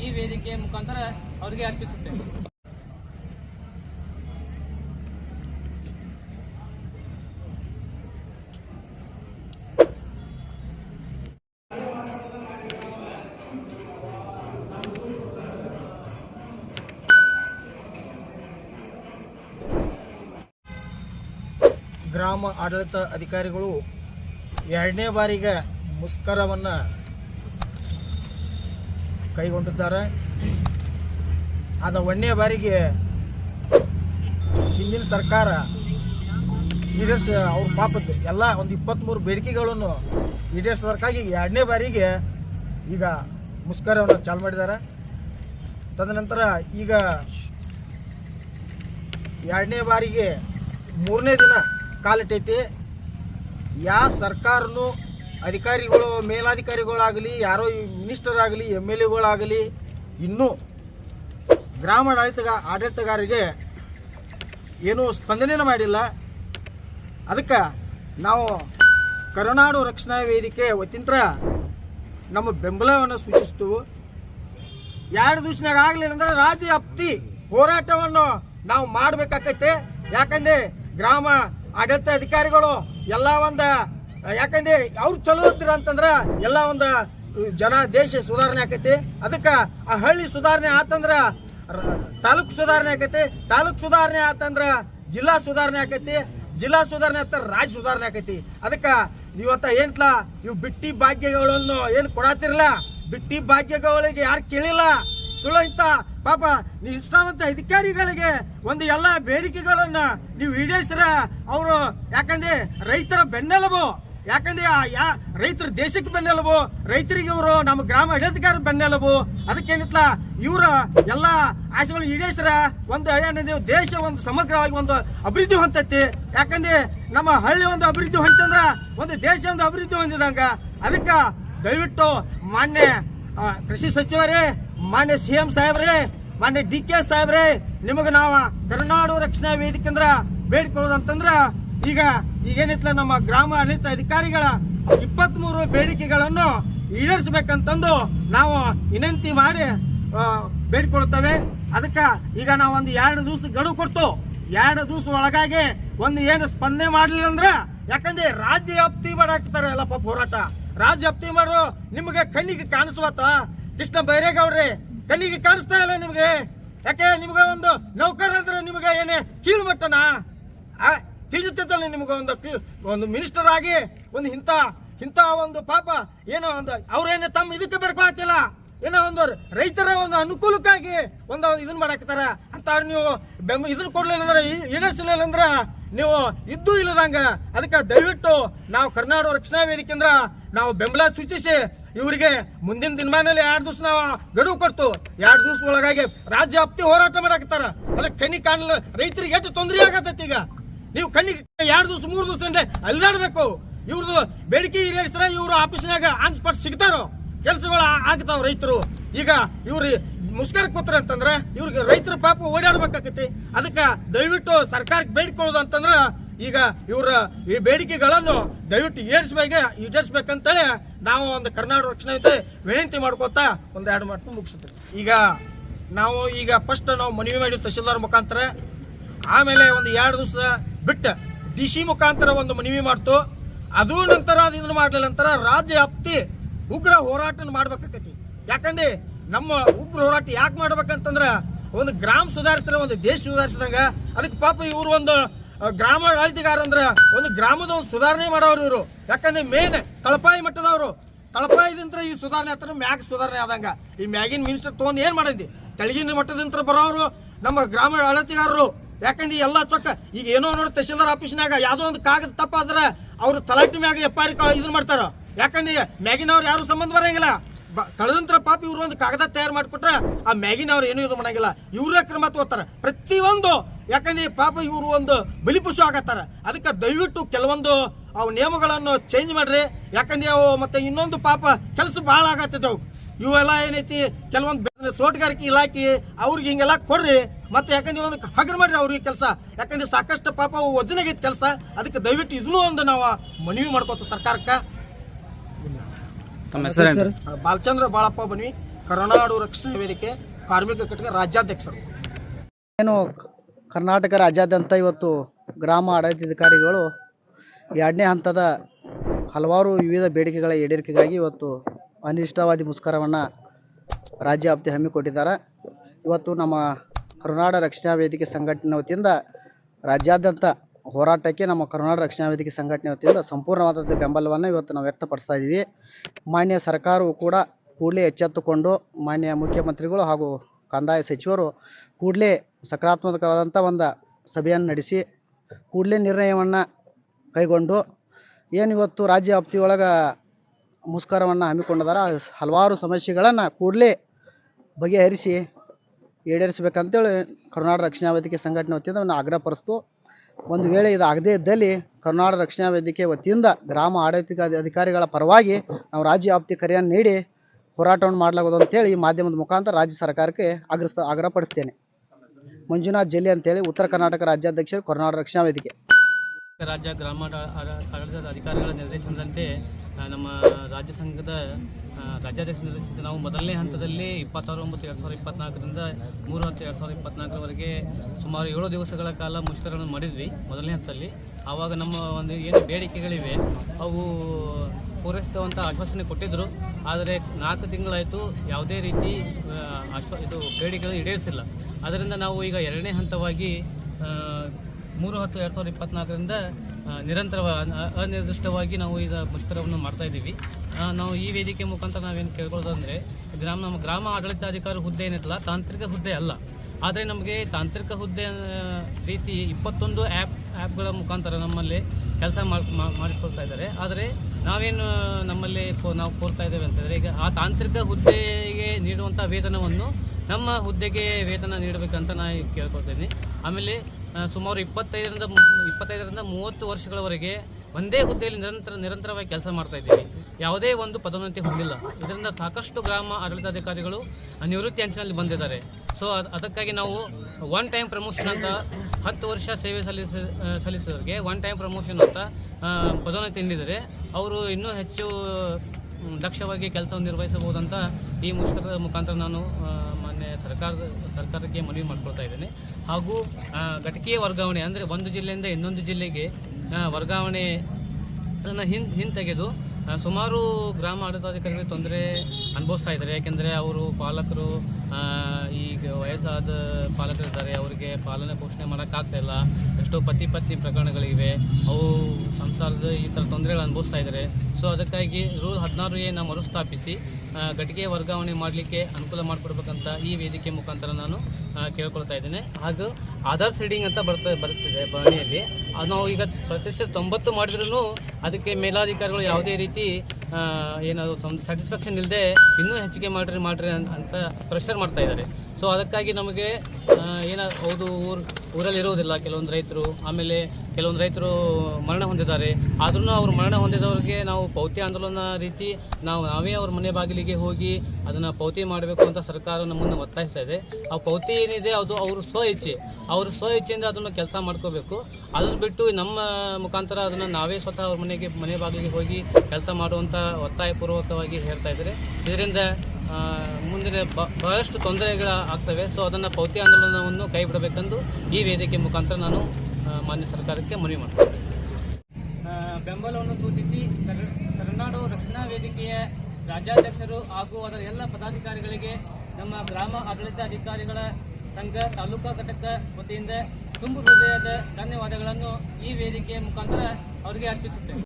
ಈ ವೇದಿಕೆ ಮುಖಾಂತರ ಅವರಿಗೆ ಅರ್ಪಿಸುತ್ತೇವೆ ಗ್ರಾಮ ಆಡಳಿತ ಅಧಿಕಾರಿಗಳು ಎರಡನೇ ಬಾರಿಗೆ ಮುಷ್ಕರವನ್ನು ಕೈಗೊಂಡಿದ್ದಾರೆ. ಆದ ಒಂದನೇ ಬಾರಿಗೆ ಹಿಂದಿನ ಸರ್ಕಾರ ಈಡೇರಿಸ ಅವ್ರ ಪಾಪದ್ದು ಎಲ್ಲ ಒಂದು ಇಪ್ಪತ್ತ್ಮೂರು ಬೇಡಿಕೆಗಳನ್ನು ಈಡೇರಿಸೋದಕ್ಕಾಗಿ ಎರಡನೇ ಬಾರಿಗೆ ಈಗ ಮುಷ್ಕರವನ್ನು ಚಾಲು ಮಾಡಿದ್ದಾರೆ. ತದನಂತರ ಈಗ ಎರಡನೇ ಬಾರಿಗೆ ಮೂರನೇ ದಿನ ಕಾಲಿಟ್ಟೈತಿ. ಯಾವ ಸರ್ಕಾರನು ಅಧಿಕಾರಿಗಳು, ಮೇಲಾಧಿಕಾರಿಗಳಾಗಲಿ, ಯಾರೋ ಮಿನಿಸ್ಟರ್ ಆಗಲಿ ಎಂ ಎಲ್ ಎಗಳಾಗಲಿ, ಇನ್ನೂ ಗ್ರಾಮ ಆಡಳಿತಗ ಆಡಳಿತಗಾರರಿಗೆ ಏನೂ ಸ್ಪಂದನೆಯೂ ಮಾಡಿಲ್ಲ. ಅದಕ್ಕೆ ನಾವು ಕರುನಾಡು ರಕ್ಷಣಾ ವೇದಿಕೆ ವತಿಂತ್ರ ನಮ್ಮ ಬೆಂಬಲವನ್ನು ಸೂಚಿಸ್ತು. ಎರಡು ದಿವಸನಾಗ ಆಗಲಿಲ್ಲ ಅಂದ್ರೆ ರಾಜ್ಯ ವ್ಯಾಪ್ತಿ ಹೋರಾಟವನ್ನು ನಾವು ಮಾಡಬೇಕಾಗತ್ತೆ ಯಾಕಂದ್ರೆ ಗ್ರಾಮ ಆಡಳಿತ ಅಧಿಕಾರಿಗಳು ಎಲ್ಲ ಒಂದ ಯಾಕಂದ್ರೆ ಅವ್ರು ಚಲೋ ಅಂತಂದ್ರ ಎಲ್ಲ ಒಂದು ಜನ ದೇಶ ಸುಧಾರಣೆ ಆಕೈತಿ. ಅದಕ್ಕೆ ಆ ಹಳ್ಳಿ ಸುಧಾರಣೆ ಆತಂದ್ರ ತಾಲೂಕು ತಾಲೂಕ್ ಸುಧಾರಣೆ ಆಕೈತಿ. ತಾಲೂಕ್ ಸುಧಾರಣೆ ಆತಂದ್ರ ಜಿಲ್ಲಾ ಸುಧಾರಣೆ ಆಕೈತಿ. ಜಿಲ್ಲಾ ಸುಧಾರಣೆ ಆತ ರಾಜ್ಯ ಸುಧಾರಣೆ ಆಕೈತಿ. ಅದಕ್ಕ ಇವತ್ತ ಏನ್ಲ, ಇವು ಬಿಟ್ಟಿ ಭಾಗ್ಯಗಳನ್ನು ಏನು ಕೊಡಾತಿರಲ್ಲ ಬಿಟ್ಟಿ ಭಾಗ್ಯಗಳಿಗೆ ಯಾರು ಕೇಳಿಲ್ಲ? ಸುಳ್ಳು ಇಂತ, ಪಾಪ ನೀವು ನಿಷ್ಠಾವಂತ ಅಧಿಕಾರಿಗಳಿಗೆ ಒಂದು ಎಲ್ಲ ಬೇಡಿಕೆಗಳನ್ನ ನೀವು ಈಡೇರಿಸ್ರ, ಅವರು ಯಾಕಂದ್ರೆ ರೈತರ ಬೆನ್ನೆಲುಬು. ಯಾಕಂದ್ರೆ ಯಾ ರೈತರ ದೇಶಕ್ಕೆ ಬೆನ್ನೆಲುಬು, ರೈತರಿಗೆ ಇವರು ನಮ್ಮ ಗ್ರಾಮ ಆಡಳಿತಗಾರ ಬೆನ್ನೆಲುಬು. ಅದಕ್ಕೇನಿತ್ಲ, ಇವರ ಎಲ್ಲ ಆಶೆಗಳು ಈಡೇರಿಸ್ರ, ಒಂದು ಏನಂದ್ರೆ ದೇಶ ಒಂದು ಸಮಗ್ರವಾಗಿ ಒಂದು ಅಭಿವೃದ್ಧಿ ಹೊಂದೈತಿ ಯಾಕಂದ್ರೆ ನಮ್ಮ ಹಳ್ಳಿ ಒಂದು ಅಭಿವೃದ್ಧಿ ಹೊಂತಂದ್ರ ಒಂದು ದೇಶ ಒಂದು ಅಭಿವೃದ್ಧಿ ಹೊಂದಿದಂಗ. ಅದಕ್ಕೆ ದಯವಿಟ್ಟು ಮಾನ್ಯ ಕೃಷಿ ಸಚಿವರೇ, ಮಾನ್ಯ ಸಿ ಎಂ ಸಾಹೇಬ್ರೇ, ಮಾನ್ಯ ಡಿ ಕೆ ಸಾಹೇಬ್ರೇ, ನಿಮಗೆ ನಾವು ಕರುನಾಡು ರಕ್ಷಣಾ ವೇದಿಕೆ ಅಂದ್ರ ಬೇಡಿಕೊಳ್ಳೋದಂತಂದ್ರ ಈಗ ಈಗೇನಿತ್ಲ ನಮ್ಮ ಗ್ರಾಮ ಆಡಳಿತ ಅಧಿಕಾರಿಗಳ ಇಪ್ಪತ್ತ್ ಮೂರು ಬೇಡಿಕೆಗಳನ್ನು ಈಡೇರಿಸಬೇಕಂತಂದು ನಾವು ವಿನಂತಿ ಮಾಡಿ ಬೇಡಿಕೊಳ್ತೇವೆ ಅದಕ್ಕೆ ಈಗ ನಾವು ಒಂದು ಎರಡು ದಿವಸ ಗಡುವು ಕೊಡ್ತು ಎರಡು ದಿವಸ ಒಳಗಾಗಿ ಒಂದು ಏನು ಸ್ಪಂದನೆ ಮಾಡಲಿಲ್ಲ ಅಂದ್ರೆ ಯಾಕಂದ್ರೆ ರಾಜ್ಯ ವ್ಯಾಪ್ತಿ ಮಾಡಾಕ್ತಾರೆ ಅಲ್ಲಪ್ಪ ಪಾಪ ಹೋರಾಟ. ರಾಜ್ಯ ವ್ಯಾಪ್ತಿ ಮಾಡೋ ನಿಮಗೆ ಕಣ್ಣಿಗೆ ಕಾಣಿಸುವತ್ತ ಕೃಷ್ಣ ಬೈರೇಗೌಡ್ರಿ ಕಣ್ಣಿಗೆ ಕಾಣಿಸ್ತಾ ಇಲ್ಲ ನಿಮಗೆ. ಯಾಕೆ? ನಿಮ್ಗೆ ಒಂದು ನೌಕರ ಅಂದ್ರೆ ನಿಮಗೆ ಏನೇ ಕೀಳು ತಿಳಿತೈತಲ್ಲ ನಿಮ್ಗೆ ಒಂದು ಒಂದು ಮಿನಿಸ್ಟರ್ ಆಗಿ ಒಂದು ಇಂಥ ಇಂಥ ಒಂದು ಪಾಪ ಏನೋ ಒಂದು, ಅವ್ರೇನೇ ತಮ್ಮ ಇದಕ್ಕೆ ಬೆಡ್ಕೊಳ್ತಿಲ್ಲ ಏನೋ ಒಂದು ರೈತರ ಒಂದು ಅನುಕೂಲಕ್ಕಾಗಿ ಒಂದು ಇದನ್ನ ಮಾಡಾಕ್ತಾರ ಅಂತ ನೀವು ಬೆಂಬ ಇದನ್ನ ಕೊಡ್ಲಿಲ್ಲ ಅಂದ್ರೆ ಈಡೇರಿಸಲಿಲ್ಲ ಅಂದ್ರೆ ನೀವು ಇದ್ದೂ ಇಲ್ಲದಂಗ ಅದಕ್ಕೆ ದಯವಿಟ್ಟು ನಾವು ಕರ್ನಾಟಕ ರಕ್ಷಣಾ ವೇದಿಕೆ ಅಂದ್ರ ನಾವು ಬೆಂಬಲ ಸೂಚಿಸಿ ಇವರಿಗೆ ಮುಂದಿನ ದಿನಮಾನಲ್ಲಿ ಎರಡು ದಿವಸ ನಾವು ಗಡುವು ಕೊಡ್ತು ಎರಡು ದಿವಸ ಒಳಗಾಗಿ ರಾಜ್ಯ ವ್ಯಾಪ್ತಿ ಹೋರಾಟ ಮಾಡಾಕತ್ತಾರ. ಅದಕ್ಕೆ ಕನಿ ಕಾಣಲು ರೈತರಿಗೆ ಎಷ್ಟು ತೊಂದರೆ ಆಗತ್ತೈತಿ ಈಗ? ನೀವು ಕಣ್ಣಿಗೆ ಎರಡು ದಿವಸ, ಮೂರು ದಿವಸ ಅಂದ್ರೆ ಅಲ್ದಾಡ್ಬೇಕು. ಇವ್ರದ್ದು ಬೇಡಿಕೆ ಈಡೇರಿಸ್ತಾರ, ಇವರು ಆಫೀಸ್ನಾಗ ಆನ್ ಸ್ಪಾಟ್ ಸಿಗ್ತಾರೋ? ಕೆಲಸಗಳು ಆಗ್ತಾವ ರೈತರು. ಈಗ ಇವ್ರು ಮುಷ್ಕರ ಕೂತ್ರ ಅಂತಂದ್ರೆ ಇವ್ರಿಗೆ ರೈತರ ಪಾಪ ಓಡಾಡ್ಬೇಕಾಕತಿ. ಅದಕ್ಕೆ ದಯವಿಟ್ಟು ಸರ್ಕಾರಕ್ಕೆ ಬೇಡಿಕೊಳ್ಳೋದು ಅಂತಂದ್ರೆ ಈಗ ಇವರ ಈ ಬೇಡಿಕೆಗಳನ್ನು ದಯವಿಟ್ಟು ಏರಿಸ್ಬೇಕು ಈಡೇರಿಸ್ಬೇಕಂತೇಳಿ ನಾವು ಒಂದು ಕರ್ನಾಟಕ ರಕ್ಷಣೆ ವಿನಂತಿ ಮಾಡ್ಕೋತಾ ಒಂದು ಎರಡು ಮಾತು ಮುಗಿಸುತ್ತೇವೆ ಈಗ ನಾವು ಈಗ ಫಸ್ಟ್ ನಾವು ಮನವಿ ಮಾಡಿ ತಹಶೀಲ್ದಾರ್ ಮುಖಾಂತರ. ಆಮೇಲೆ ಒಂದು ಎರಡು ದಿವಸ ಬಿಟ್ಟು ಡಿ ಸಿ ಮುಖಾಂತರ ಒಂದು ಮನವಿ ಮಾಡ್ತು. ಅದು ನಂತರ ಅದನ್ನು ಮಾಡಲಿಲ್ಲ. ನಂತರ ರಾಜ್ಯ ವ್ಯಾಪ್ತಿ ಉಗ್ರ ಹೋರಾಟ ಮಾಡ್ಬೇಕಾಕತಿ. ಯಾಕಂದ್ರೆ ನಮ್ಮ ಉಗ್ರ ಹೋರಾಟ ಯಾಕೆ ಮಾಡ್ಬೇಕಂತಂದ್ರೆ ಒಂದು ಗ್ರಾಮ ಸುಧಾರಿಸಿದ್ರೆ ಒಂದು ದೇಶ ಸುಧಾರಿಸಿದಂಗ ಅದಕ್ಕೆ ಪಾಪ ಇವರು ಒಂದು ಗ್ರಾಮ ಆಡಳಿತಗಾರ ಅಂದ್ರೆ ಒಂದು ಗ್ರಾಮದ ಒಂದು ಸುಧಾರಣೆ ಮಾಡೋರು ಇವರು. ಯಾಕಂದ್ರೆ ಮೇನ್ ತಳಪಾಯಿ ಮಟ್ಟದವರು ತಳಪಾಯದಿಂದ ಈ ಸುಧಾರಣೆ ಹತ್ರ ಮ್ಯಾಗ ಸುಧಾರಣೆ ಆದಂಗ. ಈ ಮ್ಯಾಗಿನ ಮಿನಿಸ್ಟರ್ ತಗೊಂಡು ಏನ್ ಮಾಡೈತಿ ತೆಳಗಿನ ಮಟ್ಟದಿಂದ ಬರೋರು, ನಮ್ಮ ಗ್ರಾಮ ಆಡಳಿತಗಾರರು. ಯಾಕಂದ್ರೆ ಎಲ್ಲ ಚೊಕ್ಕ ಈಗ ಏನೋ ನೋಡಿ ತಹಶೀಲ್ದಾರ್ ಆಫೀಸ್ನಾಗ ಯಾವುದೋ ಒಂದು ಕಾಗದ ತಪ್ಪಾದ್ರ ಅವ್ರು ತಲಾಟಿ ಮ್ಯಾಗ ಎಪ್ಪಾರಿ ಇದನ್ನ ಮಾಡ್ತಾರ. ಯಾಕಂದ್ರೆ ಮ್ಯಾಗಿನವ್ರು ಯಾರು ಸಂಬಂಧ ಬರಂಗಿಲ್ಲ. ಕಳೆದಂತ್ರ ಪಾಪ ಇವ್ರು ಒಂದು ಕಾಗದ ತಯಾರು ಮಾಡಿಕೊಟ್ರೆ ಆ ಮ್ಯಾಗಿನವ್ರು ಏನೂ ಇದು ಮಾಡಂಗಿಲ್ಲ. ಇವರೇ ಕ್ರಮ ತಗೋತಾರ. ಪ್ರತಿಯೊಂದು, ಯಾಕಂದ್ರೆ ಪಾಪ ಇವರು ಒಂದು ಬಲಿಪುಷು ಆಗತ್ತಾರ. ಅದಕ್ಕೆ ದಯವಿಟ್ಟು ಕೆಲವೊಂದು ಅವು ನಿಯಮಗಳನ್ನು ಚೇಂಜ್ ಮಾಡ್ರಿ. ಯಾಕಂದ್ರೆ ಅವು ಮತ್ತೆ ಇನ್ನೊಂದು ಪಾಪ ಕೆಲಸ ಭಾಳ ಆಗತ್ತದ ಅವು ಇವೆಲ್ಲ ಏನೈತಿ? ಕೆಲವೊಂದು ತೋಟಗಾರಿಕೆ ಇಲಾಖೆ ಅವ್ರಿಗೆ ಹಿಂಗೆಲ್ಲ ಕೊಡ್ರಿ. ಮತ್ತೆ ಯಾಕಂದ್ರೆ ಒಂದು ಹಗರ್ ಮಾಡ್ರಿ ಅವ್ರಿಗೆ ಕೆಲಸ. ಯಾಕಂದ್ರೆ ಸಾಕಷ್ಟು ಪಾಪ ಅವು ವಜನಾಗೈತಿ ಕೆಲಸ. ಅದಕ್ಕೆ ದಯವಿಟ್ಟು ಇದನ್ನೂ ಒಂದು ನಾವು ಮನವಿ ಮಾಡ್ಕೋತ ಸರ್ಕಾರಕ್ಕೆ. ಬಾಲಚಂದ್ರ ಬಾಳಪ್ಪ ಬನ್ವಿ ಕರುನಾಡು ರಕ್ಷಣಾ ವೇದಿಕೆ ಕಾರ್ಮಿಕ ಘಟಕ ರಾಜ್ಯಾಧ್ಯಕ್ಷರು. ಏನು ಕರ್ನಾಟಕ ರಾಜ್ಯಾದ್ಯಂತ ಇವತ್ತು ಗ್ರಾಮ ಆಡಳಿತಾಧಿಕಾರಿಗಳು ಎರಡನೇ ಹಂತದ ಹಲವಾರು ವಿವಿಧ ಬೇಡಿಕೆಗಳ ಈಡೇರಿಕೆಗಾಗಿ ಇವತ್ತು ಅನಿಷ್ಟವಾದಿ ಮುಷ್ಕರವನ್ನು ರಾಜ್ಯ ವ್ಯಾಪ್ತಿ ಹಮ್ಮಿಕೊಟ್ಟಿದ್ದಾರೆ. ಇವತ್ತು ನಮ್ಮ ಕರುನಾಡ ರಕ್ಷಣಾ ವೇದಿಕೆ ಸಂಘಟನೆ ವತಿಯಿಂದ ರಾಜ್ಯಾದ್ಯಂತ ಹೋರಾಟಕ್ಕೆ ನಮ್ಮ ಕರುನಾಡ ರಕ್ಷಣಾ ವೇದಿಕೆ ಸಂಘಟನೆ ವತಿಯಿಂದ ಸಂಪೂರ್ಣವಾದ ಬೆಂಬಲವನ್ನು ಇವತ್ತು ನಾವು ವ್ಯಕ್ತಪಡಿಸ್ತಾ ಇದ್ದೀವಿ ಮಾನ್ಯ ಸರ್ಕಾರವು ಕೂಡ ಕೂಡಲೇ ಎಚ್ಚೆತ್ತುಕೊಂಡು ಮಾನ್ಯ ಮುಖ್ಯಮಂತ್ರಿಗಳು ಹಾಗೂ ಕಂದಾಯ ಸಚಿವರು ಕೂಡಲೇ ಸಕಾರಾತ್ಮಕವಾದಂಥ ಒಂದು ಸಭೆಯನ್ನು ನಡೆಸಿ ಕೂಡಲೇ ನಿರ್ಣಯವನ್ನು ಕೈಗೊಂಡು ಏನು ಇವತ್ತು ರಾಜ್ಯ ವ್ಯಾಪ್ತಿಯೊಳಗೆ ಮುಷ್ಕರವನ್ನು ಹಮ್ಮಿಕೊಂಡಿದ್ದಾರೆ ಹಲವಾರು ಸಮಸ್ಯೆಗಳನ್ನು ಕೂಡಲೇ ಬಗೆಹರಿಸಿ ಈಡೇರಿಸಬೇಕಂತೇಳಿ ಕರುನಾಡ ರಕ್ಷಣಾ ವೇದಿಕೆ ಸಂಘಟನೆ ವತಿಯಿಂದ ಆಗ್ರಹ ಆಗ್ರಹಪಡಿಸ್ತು. ಒಂದು ವೇಳೆ ಇದು ಆಗದೇ ಇದ್ದಲ್ಲಿ ಕರುನಾಡ ರಕ್ಷಣಾ ವೇದಿಕೆ ವತಿಯಿಂದ ಗ್ರಾಮ ಆಡಳಿತ ಅಧಿಕಾರಿಗಳ ಪರವಾಗಿ ನಾವು ರಾಜ್ಯ ವ್ಯಾಪ್ತಿ ಕರೆಯನ್ನು ನೀಡಿ ಹೋರಾಟವನ್ನು ಮಾಡಲಾಗೋದು ಅಂತೇಳಿ ಈ ಮಾಧ್ಯಮದ ಮುಖಾಂತರ ರಾಜ್ಯ ಸರ್ಕಾರಕ್ಕೆ ಆಗ್ರಹ ಆಗ್ರಹಪಡಿಸ್ತೇನೆ. ಮಂಜುನಾಥ್ ಜಲ್ಲಿ ಅಂತೇಳಿ ಉತ್ತರ ಕರ್ನಾಟಕ ರಾಜ್ಯಾಧ್ಯಕ್ಷರು ಕರುನಾಡ ರಕ್ಷಣಾ ವೇದಿಕೆ. ರಾಜ್ಯ ಗ್ರಾಮ ಆಡ- ಆಡ- ಆಡಳಿತದ ಅಧಿಕಾರಿಗಳ ನಿರ್ದೇಶನದಂತೆ ನಮ್ಮ ರಾಜ್ಯ ಸಂಘದ ರಾಜ್ಯಾಧ್ಯಕ್ಷ ನಿರ್ದೇಶಿಸಿದ ನಾವು ಮೊದಲನೇ ಹಂತದಲ್ಲಿ ಇಪ್ಪತ್ತಾರು ಒಂಬತ್ತು ಎರಡು ಸಾವಿರದ ಇಪ್ಪತ್ನಾಲ್ಕರಿಂದ ಮೂರು ಹತ್ತು ಎರಡು ಸಾವಿರದ ಇಪ್ಪತ್ನಾಲ್ಕರವರೆಗೆ ಸುಮಾರು ಏಳು ದಿವಸಗಳ ಕಾಲ ಮುಷ್ಕರವನ್ನು ಮಾಡಿದ್ವಿ ಮೊದಲನೇ ಹಂತದಲ್ಲಿ. ಆವಾಗ ನಮ್ಮ ಒಂದು ಏನು ಬೇಡಿಕೆಗಳಿವೆ, ಅವು ಪೂರೈಸಿದಂಥ ಆಶ್ವಾಸನೆ ಕೊಟ್ಟಿದ್ದರು ಆದರೆ ನಾಲ್ಕು ತಿಂಗಳಾಯಿತು ಯಾವುದೇ ರೀತಿ ಆಶ್ವಾ, ಇದು ಬೇಡಿಕೆಗಳು ಈಡೇರಿಸಿಲ್ಲ. ಅದರಿಂದ ನಾವು ಈಗ ಎರಡನೇ ಹಂತವಾಗಿ ಮೂರು ಹತ್ತು, ಎರಡು ಸಾವಿರದ ಇಪ್ಪತ್ನಾಲ್ಕರಿಂದ ನಿರಂತರವಾಗಿ ಅನಿರ್ದಿಷ್ಟವಾಗಿ ನಾವು ಈಗ ಮುಷ್ಕರವನ್ನು ಮಾಡ್ತಾ ಇದ್ದೀವಿ. ನಾವು ಈ ವೇದಿಕೆ ಮುಖಾಂತರ ನಾವೇನು ಕೇಳ್ಕೊಳ್ಳೋದಂದರೆ ಗ್ರಾಮ, ನಮ್ಮ ಗ್ರಾಮ ಆಡಳಿತಾಧಿಕಾರಿ ಹುದ್ದೆ ಏನಿತ್ತಲ್ಲ, ತಾಂತ್ರಿಕ ಹುದ್ದೆ ಅಲ್ಲ. ಆದರೆ ನಮಗೆ ತಾಂತ್ರಿಕ ಹುದ್ದೆ ರೀತಿ ಇಪ್ಪತ್ತೊಂದು ಆ್ಯಪ್ ಆ್ಯಪ್ಗಳ ಮುಖಾಂತರ ನಮ್ಮಲ್ಲಿ ಕೆಲಸ ಮಾಡಿಸ್ಕೊಳ್ತಾ ಇದ್ದಾರೆ. ಆದರೆ ನಾವೇನು ನಮ್ಮಲ್ಲಿ ನಾವು ಕೋರ್ತಾ ಇದ್ದೇವೆ ಅಂತಂದರೆ ಈಗ ಆ ತಾಂತ್ರಿಕ ಹುದ್ದೆಗೆ ನೀಡುವಂಥ ವೇತನವನ್ನು ನಮ್ಮ ಹುದ್ದೆಗೆ ವೇತನ ನೀಡಬೇಕಂತ ನಾನು ಕೇಳ್ಕೊಳ್ತೀನಿ ಆಮೇಲೆ ಸುಮಾರು ಇಪ್ಪತ್ತೈದರಿಂದ ಇಪ್ಪತ್ತೈದರಿಂದ ಮೂವತ್ತು ವರ್ಷಗಳವರೆಗೆ ಒಂದೇ ಹುದ್ದೆಯಲ್ಲಿ ನಿರಂತರ ನಿರಂತರವಾಗಿ ಕೆಲಸ ಮಾಡ್ತಾ ಇದ್ದೀವಿ. ಯಾವುದೇ ಒಂದು ಪದೋನ್ನತಿ ಹೊಂದಿಲ್ಲ. ಇದರಿಂದ ಸಾಕಷ್ಟು ಗ್ರಾಮ ಆಡಳಿತಾಧಿಕಾರಿಗಳು ನಿವೃತ್ತಿ ಅಂಚಿನಲ್ಲಿ ಬಂದಿದ್ದಾರೆ. ಸೊ ಅದ್- ಅದಕ್ಕಾಗಿ ನಾವು ಒನ್ ಟೈಮ್ ಪ್ರಮೋಷನ್ ಅಂತ ಹತ್ತು ವರ್ಷ ಸೇವೆ ಸಲ್ಲಿಸ ಸಲ್ಲಿಸಿದವರಿಗೆ ಒನ್ ಟೈಮ್ ಪ್ರಮೋಷನ್ ಅಂತ ಪದೋನ್ನತಿ ನೀಡಿದರೆ ಅವರು ಇನ್ನೂ ಹೆಚ್ಚು ದಕ್ಷವಾಗಿ ಕೆಲಸವನ್ನು ನಿರ್ವಹಿಸಬಹುದಂತ ಈ ಮುಷ್ಕರದ ಮುಖಾಂತರ ನಾನು ಸರ್ಕಾರದ ಸರ್ಕಾರಕ್ಕೆ ಮನವಿ ಮಾಡ್ಕೊಳ್ತಾ ಇದ್ದೇನೆ. ಹಾಗೂ ಘಟಕೀಯ ವರ್ಗಾವಣೆ ಅಂದರೆ ಒಂದು ಜಿಲ್ಲೆಯಿಂದ ಇನ್ನೊಂದು ಜಿಲ್ಲೆಗೆ ವರ್ಗಾವಣೆ ಅದನ್ನು ಹಿನ್, ಹಿಂತೆಗೆದು ಸುಮಾರು ಗ್ರಾಮ ಆಡಳಿತಾಧಿಕಾರಿಗಳಿಗೆ ತೊಂದರೆ ಅನುಭವಿಸ್ತಾ ಇದ್ದಾರೆ. ಯಾಕೆಂದರೆ ಅವರು ಪಾಲಕರು ಈಗ ವಯಸ್ಸಾದ ಪಾಲಕರಿದ್ದಾರೆ ಅವರಿಗೆ ಪಾಲನೆ ಪೋಷಣೆ ಮಾಡೋಕ್ಕಾಗ್ತಾ ಇಲ್ಲ. ಎಷ್ಟೋ ಪತಿ ಪತ್ನಿ ಪ್ರಕರಣಗಳಿವೆ. ಅವು ಸಂಸಾರದ ಈ ಥರ ತೊಂದರೆಗಳು ಅನುಭವಿಸ್ತಾ ಇದ್ದಾರೆ. ಸೊ ಅದಕ್ಕಾಗಿ ರೂಲ್ ಹದಿನಾರು ಎನ ಮರುಸ್ಥಾಪಿಸಿ ಘಟಿಕೆ ವರ್ಗಾವಣೆ ಮಾಡಲಿಕ್ಕೆ ಅನುಕೂಲ ಮಾಡಿಕೊಡ್ಬೇಕಂತ ಈ ವೇದಿಕೆ ಮುಖಾಂತರ ನಾನು ಕೇಳ್ಕೊಳ್ತಾ ಇದ್ದೇನೆ. ಹಾಗೂ ಆಧಾರ್ ಸೀಡಿಂಗ್ ಅಂತ ಬರ್ತಾ, ಬರ್ತಿದೆ ಬರಣಿಯಲ್ಲಿ. ಅದು ನಾವು ಈಗ ಪ್ರತಿಶತ ತೊಂಬತ್ತು ಮಾಡಿದ್ರೂ ಅದಕ್ಕೆ ಮೇಲಾಧಿಕಾರಿಗಳು ಯಾವುದೇ ರೀತಿ ಏನಾದರೂ ಏನದು ಸ್ಯಾಟಿಸ್ಫ್ಯಾಕ್ಷನ್ ಇಲ್ಲದೆ ಇನ್ನೂ ಹೆಚ್ಚಿಗೆ ಮಾಡಿರಿ ಮಾಡಿರಿ ಅಂತ ಪ್ರೆಷರ್ ಮಾಡ್ತಾ ಇದ್ದಾರೆ. ಸೊ ಅದಕ್ಕಾಗಿ ನಮಗೆ ಏನೋ, ಹೌದು, ಊರು ಊರಲ್ಲಿ ಇರೋದಿಲ್ಲ ಕೆಲವೊಂದು ರೈತರು. ಆಮೇಲೆ ಕೆಲವೊಂದು ರೈತರು ಮರಣ ಹೊಂದಿದ್ದಾರೆ. ಆದ್ರೂ ಅವರು ಮರಣ ಹೊಂದಿದವರಿಗೆ ನಾವು ಪೌತಿ ಆಂದೋಲನ ರೀತಿ ನಾವು, ನಾವೇ ಅವ್ರ ಮನೆ ಬಾಗಿಲಿಗೆ ಹೋಗಿ ಅದನ್ನು ಪೌತಿ ಮಾಡಬೇಕು ಅಂತ ಸರ್ಕಾರ ನಮ್ಮನ್ನು ಒತ್ತಾಯಿಸ್ತಾ ಇದೆ. ಆ ಪೌತಿ ಏನಿದೆ ಅದು ಅವರು ಸ್ವ ಇಚ್ಛೆ. ಅವರು ಸ್ವ ಇಚ್ಛೆಯಿಂದ ಅದನ್ನು ಕೆಲಸ ಮಾಡ್ಕೋಬೇಕು. ಅದನ್ನು ಬಿಟ್ಟು ನಮ್ಮ ಮುಖಾಂತರ ಅದನ್ನು ನಾವೇ ಸ್ವತಃ ಅವ್ರ ಮನೆಗೆ, ಮನೆ ಬಾಗಿಲಿಗೆ ಹೋಗಿ ಕೆಲಸ ಮಾಡುವಂಥ ಒತ್ತಾಯಪೂರ್ವಕವಾಗಿ ಹೇಳ್ತಾ ಇದ್ದಾರೆ. ಇದರಿಂದ ಮುಂದಿನ ಬಹಳಷ್ಟು ತೊಂದರೆಗಳು ಆಗ್ತವೆ ಸೊ ಅದನ್ನು ಪೌತಿ ಆಂದೋಲನವನ್ನು ಕೈ ಬಿಡಬೇಕೆಂದು ಈ ವೇದಿಕೆ ಮುಖಾಂತರ ನಾನು ಮಾನ್ಯ ಸರ್ಕಾರಕ್ಕೆ ಮನವಿ ಮಾಡ್ತಾರೆ. ಬೆಂಬಲವನ್ನು ಸೂಚಿಸಿ ಕರ್- ಕರ್ನಾಡು ರಕ್ಷಣಾ ವೇದಿಕೆಯ ರಾಜ್ಯಾಧ್ಯಕ್ಷರು ಹಾಗೂ ಅದರ ಎಲ್ಲ ಪದಾಧಿಕಾರಿಗಳಿಗೆ ನಮ್ಮ ಗ್ರಾಮ ಆಡಳಿತ ಅಧಿಕಾರಿಗಳ ಸಂಘ, ತಾಲೂಕಾ ಘಟಕ ವತಿಯಿಂದ ತುಂಬು ಹೃದಯದ ಧನ್ಯವಾದಗಳನ್ನು ಈ ವೇದಿಕೆಯ ಮುಖಾಂತರ ಅವರಿಗೆ ಅರ್ಪಿಸುತ್ತೇವೆ.